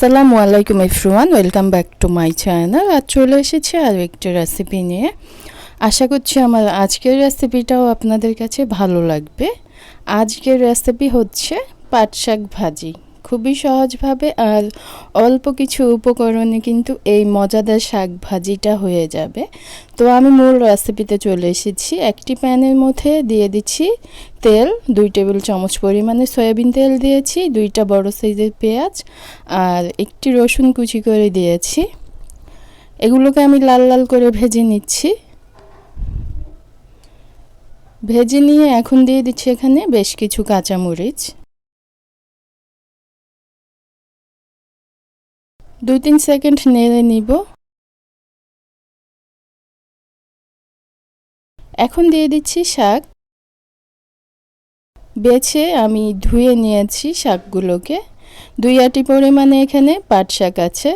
আসসালামু আলাইকুম everyone, welcome back to my channel. আর চলে এসেছি আর একটি রেসিপি নিয়ে। আশা করছি আমার আজকের রেসিপিটাও আপনাদের কাছে ভালো লাগবে। আজকের রেসিপি হচ্ছে পাট শাক ভাজি। খুবই সহজভাবে আর অল্প কিছু উপকরণে কিন্তু এই মজাদার শাক ভাজিটা হয়ে যাবে। তো আমি মূল রেসিপিতে চলে এসেছি। একটি প্যানের মধ্যে দিয়ে দিচ্ছি তেল, দুই টেবিল চামচ পরিমাণে সয়াবিন তেল দিয়েছি, দুইটা বড় সাইজের পেঁয়াজ আর একটি রসুন কুচি করে দিয়েছি। এগুলোকে আমি লাল লাল করে ভেজে নিচ্ছি। ভেজে নিয়ে এখন দিয়ে দিচ্ছি এখানে বেশ কিছু কাঁচামরিচ। দুই তিন সেকেন্ড নেড়ে নিব। এখন দিয়ে দিচ্ছি শাক। বেছে আমি ধুয়ে নিয়েছি শাকগুলোকে। দুই আটি পরিমাণে এখানে পাট শাক আছে।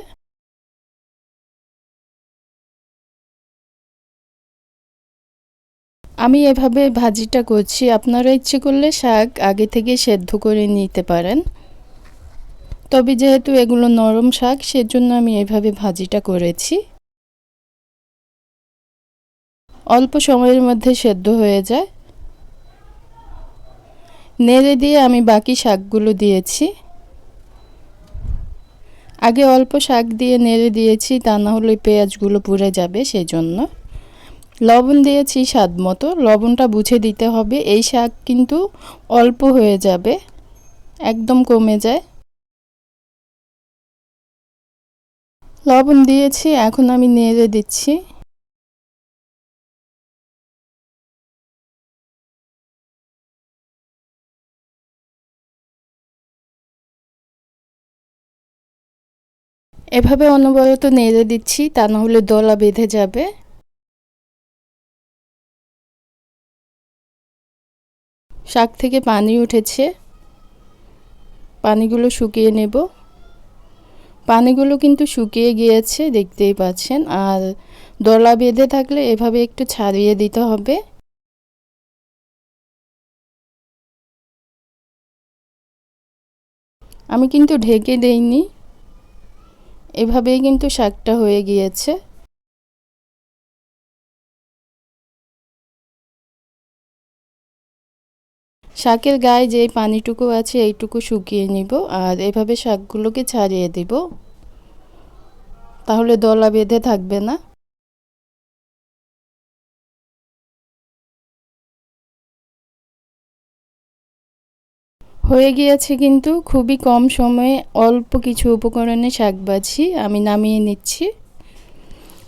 আমি এভাবে ভাজিটা করছি। আপনারা ইচ্ছে করলে শাক আগে থেকে সেদ্ধ করে নিতে পারেন। তবে যেহেতু এগুলো নরম শাক, সেজন্য আমি এভাবে ভাজিটা করেছি। অল্প সময়ের মধ্যে সেদ্ধ হয়ে যায়। নেড়ে দিয়ে আমি বাকি শাকগুলো দিয়েছি। আগে অল্প শাক দিয়ে নেড়ে দিয়েছি, তা না হলে পেঁয়াজগুলো পুড়ে যাবে সেই জন্য লবণ দিয়েছি স্বাদ মতো, লবণটা বুঝে দিতে হবে, এই শাক কিন্তু অল্প হয়ে যাবে, একদম কমে যায়। লবণ দিয়েছি, এখন আমি নেড়ে দিচ্ছি। এভাবে অনবরত নেড়ে দিচ্ছি, তা না হলে দলা বেঁধে যাবে। শাক থেকে পানি উঠেছে। পানিগুলো শুকিয়ে নেব। পানিগুলো কিন্তু শুকিয়ে গিয়েছে, দেখতেই পাচ্ছেন। আর দলা বেঁধে থাকলে এভাবে একটু ছাড়িয়ে দিতে হবে। আমি কিন্তু ঢেকে দেইনি। এভাবেই কিন্তু শাকটা হয়ে গিয়েছে। শাকের গায়ে যে পানিটুকু আছে, এইটুকু শুকিয়ে নিব আর এভাবে শাকগুলোকে ছাড়িয়ে দিব। তাহলে দলা বেঁধে থাকবে না। হয়ে গিয়েছে কিন্তু খুবই কম সময়ে অল্প কিছু উপকরণে শাকবাজি আমি নামিয়ে নিচ্ছি।